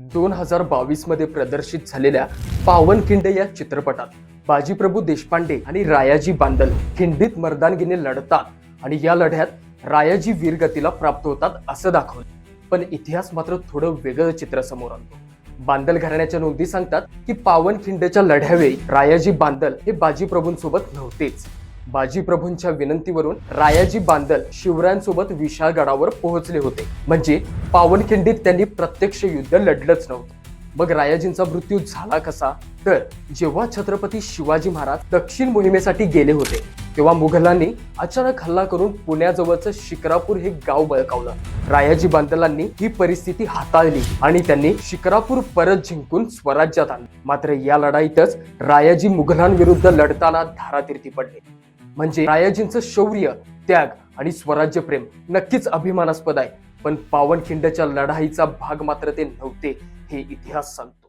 दोन हजार बावीसमध्ये प्रदर्शित झालेल्या पावनखिंड या चित्रपटात बाजीप्रभू देशपांडे आणि रायाजी बांदल खिंडीत मर्दानगीने लढतात आणि या लढ्यात रायाजी वीरगतीला प्राप्त होतात असं दाखवलं. पण इतिहास मात्र थोडं वेगळं चित्र समोर आणतो. बांदल घराण्याच्या नोंदी सांगतात की पावनखिंडच्या लढ्यावेळी रायाजी बांदल हे बाजीप्रभूंसोबत नव्हतेच. बाजीप्रभूंच्या विनंतीवरून रायाजी बांदल शिवरायांसोबत विशाळगडावर पोहोचले होते. म्हणजे पावनखिंडीत त्यांनी प्रत्यक्ष युद्ध लढलंच नव्हतं. मग रायाजींचा मृत्यू झाला कसा? तर जेव्हा छत्रपती शिवाजी महाराज दक्षिण मोहिमेसाठी गेले होते तेव्हा मुघलांनी अचानक हल्ला करून पुण्याजवळचं शिक्रापूर हे गाव बळकावलं. रायाजी बांदलांनी ही परिस्थिती हाताळली आणि त्यांनी शिक्रापूर परत जिंकून स्वराज्यात आणले. मात्र या लढाईतच रायाजी मुघलांविरुद्ध लढताना धारातीर्थी पडले. म्हणजे रायाजींचं शौर्य त्याग आणि स्वराज्य प्रेम नक्कीच अभिमानास्पद आहे. पण पावनखिंडच्या लढाईचा भाग मात्र ते नव्हते हे इतिहास सांगतो.